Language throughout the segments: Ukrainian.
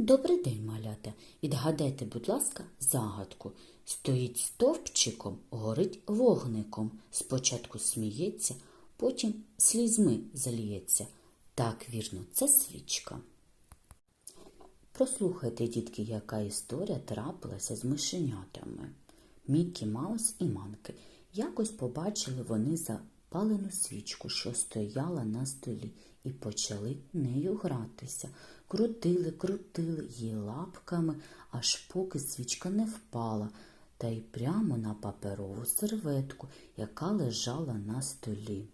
Добрий день, малята. Відгадайте, будь ласка, загадку. Стоїть стовпчиком, горить вогником. Спочатку сміється, потім слізьми заліється. Так, вірно, це свічка. Прослухайте, дітки, яка історія трапилася з мишенятами. Мікі Маус і Манки. Якось побачили вони запалену свічку, що стояла на столі, і почали нею гратися. Крутили, крутили її лапками, аж поки свічка не впала, та й прямо на паперову серветку, яка лежала на столі.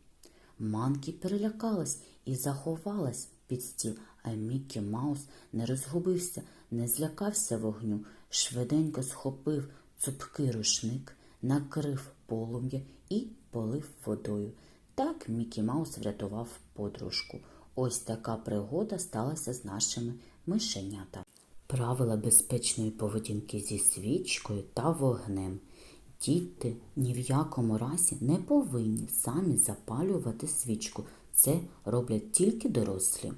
Манкі перелякалась і заховалась під стіл, а Мікі Маус не розгубився, не злякався вогню, швиденько схопив цупкий рушник, накрив полум'я і полив водою. Так Мікі Маус врятував подружку. Ось така пригода сталася з нашими мишенятами. Правила безпечної поведінки зі свічкою та вогнем. Діти ні в якому разі не повинні самі запалювати свічку. Це роблять тільки дорослі.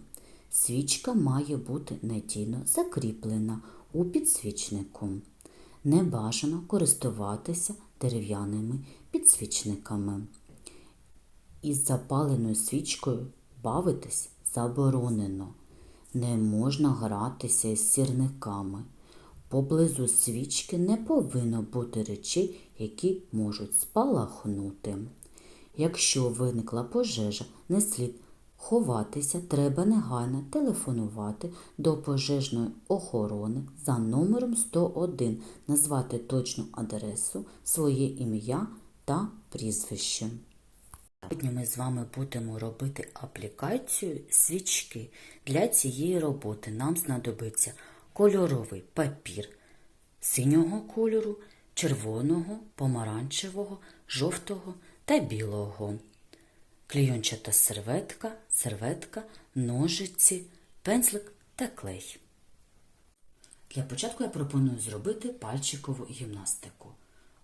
Свічка має бути надійно закріплена у підсвічнику. Не бажано користуватися дерев'яними підсвічниками. Із запаленою свічкою бавитись заборонено. Не можна гратися із сірниками. Поблизу свічки не повинно бути речей, які можуть спалахнути. Якщо виникла пожежа, не слід ховатися, треба негайно телефонувати до пожежної охорони за номером 101, назвати точну адресу, своє ім'я та прізвище. Сьогодні ми з вами будемо робити аплікацію свічки. Для цієї роботи нам знадобиться кольоровий папір синього кольору, червоного, помаранчевого, жовтого та білого. Клейончата серветка, серветка, ножиці, пензлик та клей. Для початку я пропоную зробити пальчикову гімнастику.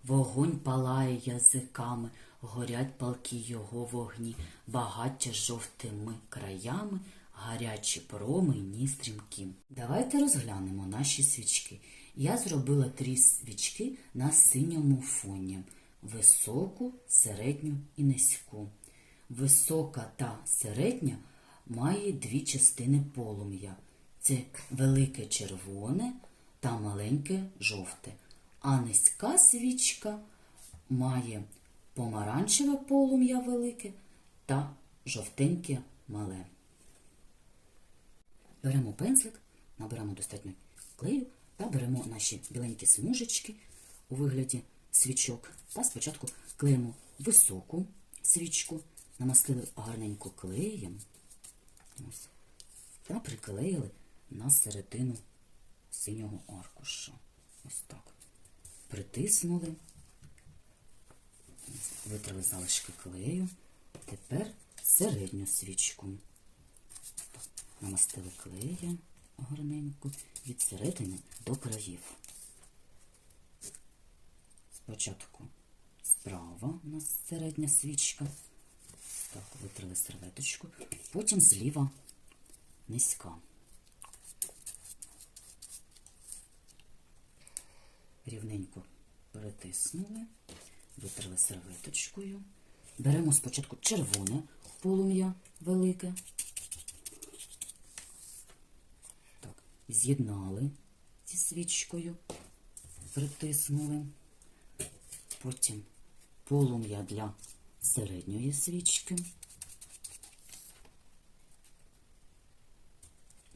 Вогонь палає язиками, горять палки його вогні, багаття жовтими краями, гарячі промені стрімкі. Давайте розглянемо наші свічки. Я зробила три свічки на синьому фоні: високу, середню і низьку. Висока та середня має дві частини полум'я. Це велике червоне та маленьке жовте. А низька свічка має помаранчеве полум'я велике та жовтеньке мале. Беремо пензлик, наберемо достатньо клею та беремо наші біленькі смужечки у вигляді свічок. Та спочатку клеїмо високу свічку, намастили гарненько клеєм та приклеїли на середину синього аркуша. Ось так. Притиснули, витрали залишки клею. Тепер середню свічку. Намастили клеєм гарненько від середини до країв. Спочатку справа у нас середня свічка. Так, витрили серветочку. Потім зліва низька. Рівненько перетиснули, витрили серветочкою. Беремо спочатку червоне полум'я велике. Так, з'єднали зі свічкою, притиснули. Потім полум'я для середньої свічки.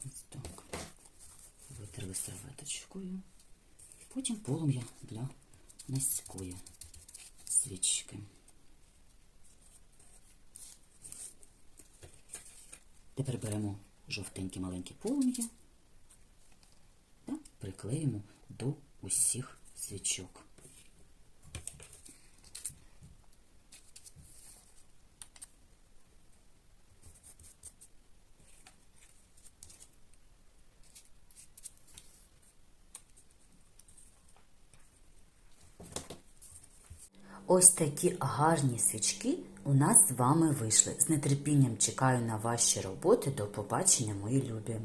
Ось так. Витерли серветочкою. Потім полум'я для низької свічки. Тепер беремо жовтеньке маленьке полум'я та приклеїмо до усіх свічок. Ось такі гарні свічки у нас з вами вийшли. З нетерпінням чекаю на ваші роботи. До побачення, мої любі!